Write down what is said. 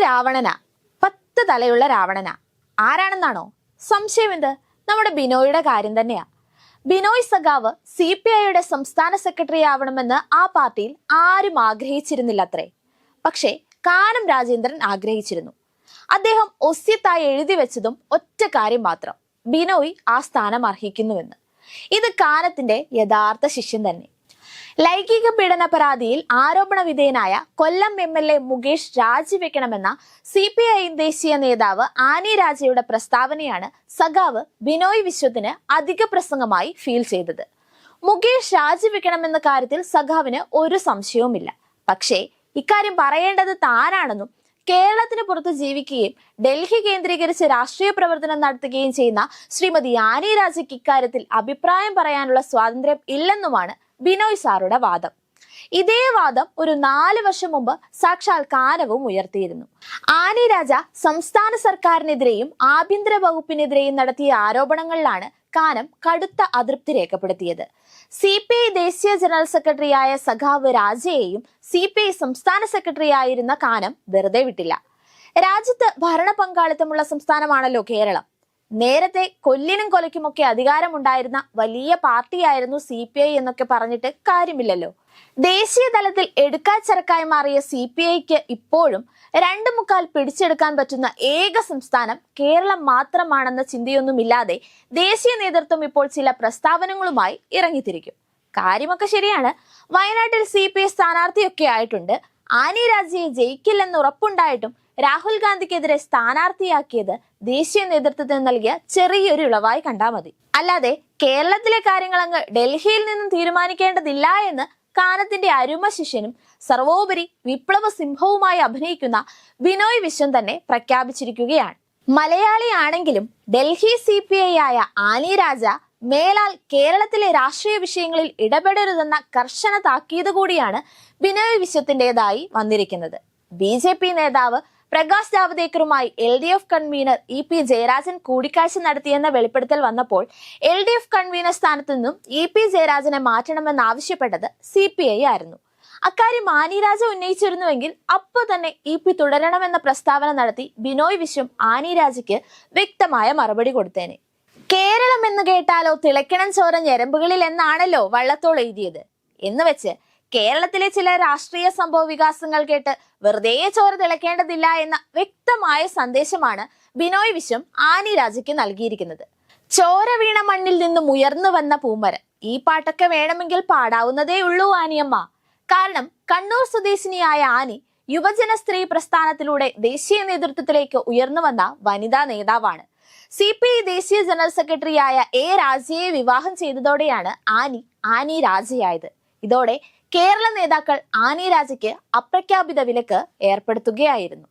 രാവണന. പത്ത് തലയുള്ള രാവണനാ. ആരാണെന്നാണോ? സംശയം എന്ത്? നമ്മുടെ ബിനോയുടെ കാര്യം തന്നെയാ. ബിനോയ് സഖാവ് സി പി ഐയുടെ സംസ്ഥാന സെക്രട്ടറി ആവണമെന്ന് ആ പാർട്ടിയിൽ ആരും ആഗ്രഹിച്ചിരുന്നില്ല അത്രേ പക്ഷേ കാനം രാജേന്ദ്രൻ ആഗ്രഹിച്ചിരുന്നു. അദ്ദേഹം ഒസ്യത്തായി എഴുതി വെച്ചതും ഒറ്റ കാര്യം മാത്രം. ബിനോയ് ആ സ്ഥാനം അർഹിക്കുന്നുവെന്ന്. ഇത് കാനത്തിന്റെ യഥാർത്ഥ ശിഷ്യൻ തന്നെ. ലൈംഗിക പീഡന പരാതിയിൽ ആരോപണ വിധേയനായ Kollam M L A Mukesh രാജിവെക്കണമെന്ന C P I ദേശീയ നേതാവ് ആനി രാജയുടെ പ്രസ്താവനയാണ് സഖാവ് ബിനോയ് വിശ്വത്തിന് അധിക പ്രസംഗമായി ഫീൽ ചെയ്തത്. മുകേഷ് രാജിവെക്കണമെന്ന കാര്യത്തിൽ സഖാവിന് ഒരു സംശയവുമില്ല. പക്ഷേ ഇക്കാര്യം പറയേണ്ടത് താനാണെന്നും കേരളത്തിന് പുറത്ത് ജീവിക്കുകയും ഡൽഹി കേന്ദ്രീകരിച്ച് രാഷ്ട്രീയ പ്രവർത്തനം നടത്തുകയും ചെയ്യുന്ന ശ്രീമതി ആനി രാജയ്ക്ക് ഇക്കാര്യത്തിൽ അഭിപ്രായം പറയാനുള്ള സ്വാതന്ത്ര്യം ഇല്ലെന്നുമാണ് ബിനോയ് സാറുടെ വാദം. ഇതേ വാദം ഒരു നാല് വർഷം മുമ്പ് സാക്ഷാൽ ഉയർത്തിയിരുന്നു. ആനി രാജ സംസ്ഥാന സർക്കാരിനെതിരെയും ആഭ്യന്തര വകുപ്പിനെതിരെയും നടത്തിയ ആരോപണങ്ങളിലാണ് കാനം കടുത്ത അതൃപ്തി രേഖപ്പെടുത്തിയത്. സി പി ഐ ദേശീയ ജനറൽ സെക്രട്ടറിയായ സഖാവ് രാജയെയും സി പി ഐ സംസ്ഥാന സെക്രട്ടറി ആയിരുന്ന കാനം വെറുതെ വിട്ടില്ല. രാജ്യത്ത് ഭരണ പങ്കാളിത്തമുള്ള സംസ്ഥാനമാണല്ലോ കേരളം. നേരത്തെ കൊല്ലിനും കൊലയ്ക്കുമൊക്കെ അധികാരമുണ്ടായിരുന്ന വലിയ പാർട്ടിയായിരുന്നു സി പി ഐ എന്നൊക്കെ പറഞ്ഞിട്ട് കാര്യമില്ലല്ലോ. ദേശീയ തലത്തിൽ എടുക്കാച്ചരക്കായി മാറിയ സി പി ഐക്ക് ഇപ്പോഴും രണ്ടു മുക്കാൽ പിടിച്ചെടുക്കാൻ പറ്റുന്ന ഏക സംസ്ഥാനം കേരളം മാത്രമാണെന്ന ചിന്തയൊന്നുമില്ലാതെ ദേശീയ നേതൃത്വം ഇപ്പോൾ ചില പ്രസ്താവനകളുമായി ഇറങ്ങിത്തിരിക്കും. കാര്യമൊക്കെ ശരിയാണ്. വയനാട്ടിൽ സി പി ഐ സ്ഥാനാർത്ഥിയൊക്കെ ആയിട്ടുണ്ട്. ആനി രാജയെ ജയിക്കില്ലെന്ന് ഉറപ്പുണ്ടായിട്ടും രാഹുൽ ഗാന്ധിക്കെതിരെ സ്ഥാനാർത്ഥിയാക്കിയത് ദേശീയ നേതൃത്വത്തിന് നൽകിയ ചെറിയൊരു ഇളവായി കണ്ടാൽ മതി. അല്ലാതെ കേരളത്തിലെ കാര്യങ്ങൾ അങ്ങ് ഡൽഹിയിൽ നിന്നും തീരുമാനിക്കേണ്ടതില്ല എന്ന് കാനത്തിന്റെ അരുമ ശിഷ്യനും സർവോപരി വിപ്ലവ സിംഹവുമായി അഭിനയിക്കുന്ന ബിനോയ് വിശ്വം തന്നെ പ്രഖ്യാപിച്ചിരിക്കുകയാണ്. മലയാളിയാണെങ്കിലും ഡൽഹി സി പി ഐ ആയ ആനി രാജ മേലാൽ കേരളത്തിലെ രാഷ്ട്രീയ വിഷയങ്ങളിൽ ഇടപെടരുതെന്ന കർശന താക്കീത് കൂടിയാണ് ബിനോയ് വിശ്വത്തിന്റെതായി വന്നിരിക്കുന്നത്. ബി ജെ പി നേതാവ് Prakash ജാവ്ദേക്കറുമായി L D F convener E P Jayarajan കൂടിക്കാഴ്ച നടത്തിയെന്ന വെളിപ്പെടുത്തൽ വന്നപ്പോൾ എൽ ഡി എഫ് കൺവീനർ സ്ഥാനത്തു നിന്നും ഇ പി ജയരാജനെ മാറ്റണമെന്നാവശ്യപ്പെട്ടത് സി പി ഐ ആയിരുന്നു. അക്കാര്യം ആനിരാജ ഉന്നയിച്ചിരുന്നുവെങ്കിൽ അപ്പോൾ തന്നെ ഇ പി തുടരണമെന്ന പ്രസ്താവന നടത്തി ബിനോയ് വിശ്വം ആനിരാജയ്ക്ക് വ്യക്തമായ മറുപടി കൊടുത്തേനെ. കേരളം എന്ന് കേട്ടാലോ തിളക്കണം ചോര ഞരമ്പുകളിൽ എന്നാണല്ലോ വള്ളത്തോൾ എഴുതിയത്? എന്ന് വെച്ച് കേരളത്തിലെ ചില രാഷ്ട്രീയ സംഭവ വികാസങ്ങൾ കേട്ട് വെറുതെ ചോര തിളക്കേണ്ടതില്ല എന്ന വ്യക്തമായ സന്ദേശമാണ് ബിനോയ് വിശ്വം ആനി രാജയ്ക്ക് നൽകിയിരിക്കുന്നത്. ചോര വീണ മണ്ണിൽ നിന്നും ഉയർന്നു വന്ന പൂമരം. ഈ പാട്ടൊക്കെ വേണമെങ്കിൽ പാടാവുന്നതേ ഉള്ളൂ ആനിയമ്മ. കാരണം കണ്ണൂർ സ്വദേശിനിയായ ആനി യുവജന സ്ത്രീ പ്രസ്ഥാനത്തിലൂടെ ദേശീയ നേതൃത്വത്തിലേക്ക് ഉയർന്നു വന്ന വനിതാ നേതാവാണ്. സി പി ഐ ദേശീയ ജനറൽ സെക്രട്ടറിയായ എ രാജയെ വിവാഹം ചെയ്തതോടെയാണ് ആനി ആനി രാജയായത്. ഇതോടെ കേരള നേതാക്കൾ ആനി രാജയ്ക്ക് അപ്രഖ്യാപിത വിലക്ക് ഏർപ്പെടുത്തുകയായിരുന്നു.